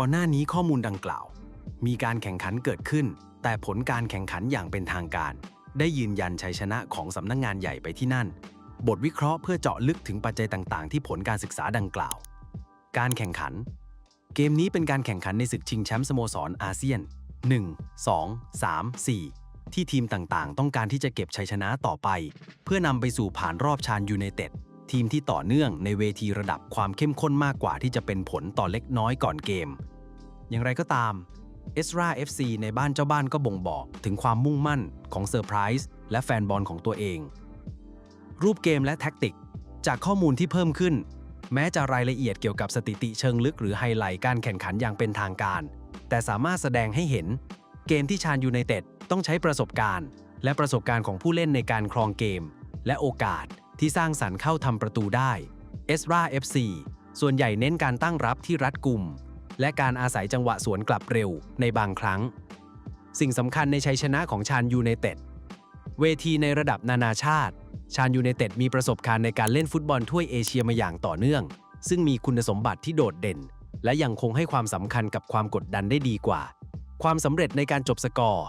ก่อนหน้านี้ข้อมูลดังกล่าว มีการแข่งขันเกิดขึ้น แต่ผลการแข่งขันอย่างเป็นทางการ ได้ยืนยันชัยชนะของสำนักงงานใหญ่ไปที่นั่น บทวิเคราะห์เพื่อเจาะลึกถึงปัจจัยต่างๆ ที่ผลการศึกษาดังกล่าว การแข่งขัน เกมนี้เป็นการแข่งขันในศึกชิงแชมป์สโมสรอาเซียน 1 2 3 4 ที่ทีมต่างๆ ต้องการที่จะเก็บชัยชนะต่อไป เพื่อนำไปสู่ผ่านรอบชานยูไนเต็ด ทีมที่ต่อเนื่องในเวทีระดับความเข้มข้นมากกว่าที่จะเป็นผลต่อเล็กน้อยก่อนเกม อย่างไรก็ตามเอสรา FC ในบ้านเจ้าบ้านก็บ่งบอกถึงความมุ่งมั่นของเซอร์ไพรส์และแฟนบอลของตัวเอง รูปเกมและแท็กติก จากข้อมูลที่เพิ่มขึ้น แม้จะรายละเอียดเกี่ยวกับสถิติเชิงลึกหรือไฮไลท์การแข่งขันอย่างเป็นทางการ แต่สามารถแสดงให้เห็น เกมที่ชาญยูไนเต็ดต้องใช้ประสบการณ์ และประสบการณ์ของผู้เล่นในการครองเกม และโอกาส ที่สร้างสรรค์เข้าทำประตูได้เอสรา FC ส่วนใหญ่เน้นการตั้งรับที่รัดกุม และการอาศัยจังหวะสวนกลับเร็วในบางครั้ง สิ่งสำคัญในชัยชนะของชาญยูไนเต็ดเวทีในระดับนานาชาติ ชาญยูไนเต็ดมีประสบการณ์ในการเล่นฟุตบอลถ้วยเอเชียมาอย่างต่อเนื่อง ซึ่งมีคุณสมบัติที่โดดเด่น และยังคงให้ความสำคัญกับความกดดันได้ดีกว่า ความสำเร็จในการจบสกอร์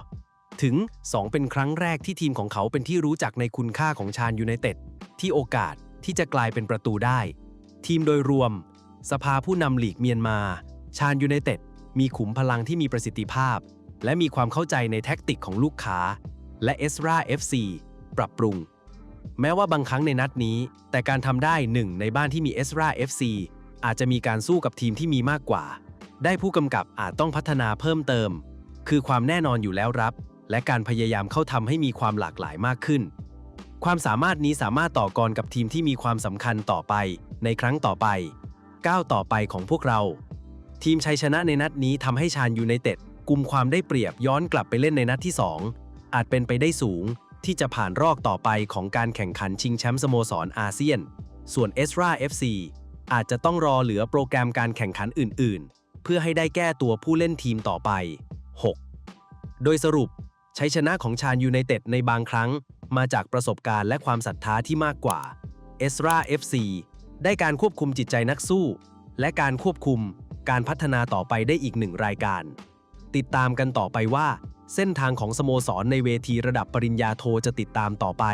ถึง 2 เป็นครั้งแรกที่ทีมของเขาเป็นที่รู้จักในคุณค่าของชาญยูไนเต็ด ที่โอกาสที่จะกลายเป็นประตูได้ ทีมโดยรวม สภาผู้นำหลีกเมียนมา ชาญยูไนเต็ดมีขุมพลังที่มีประสิทธิภาพ และมีความเข้าใจในแท็กติกของลูกค้า และเอสรา FC ปรับปรุง แม้ว่าบางครั้งในนัดนี้ แต่การทำได้หนึ่งในบ้านที่มีเอสรา FC อาจจะมีการสู้กับทีมที่มีมากกว่า ได้ผู้กำกับอาจต้องพัฒนาเพิ่มเติม คือความแน่นอนอยู่แล้วรับ และการพยายามเข้าทำให้มีความหลากหลายมากขึ้น ความสามารถนี้สามารถต่อกรกับทีมที่มีความสำคัญต่อไป ในครั้งต่อไป ก้าวต่อไปของพวกเรา ทีมชัยชนะในนัดนี้ทำให้ชาญยูไนเต็ดกุมความได้เปรียบย้อนกลับไปเล่นในนัดที่ 2 อาจเป็นไปได้สูงที่จะผ่านรอบต่อไปของการแข่งขันชิงแชมป์สโมสรอาเซียน ส่วนเอสรา FC อาจจะต้องรอเหลือโปรแกรมการแข่งขันอื่น ๆ เพื่อให้ได้แก้ตัวผู้เล่นทีมต่อไป 6. โดยสรุปชัยชนะของชาญยูไนเต็ดในบางครั้ง มาจากประสบการณ์และความศรัทธาที่มากกว่าเอสรา FC ได้การควบคุมจิตใจนักสู้ และการควบคุมการพัฒนาต่อไปได้อีกหนึ่งรายการ ติดตามกันต่อไปว่า เส้นทางของสโมสรในเวทีระดับปริญญาโทจะติดตามต่อไป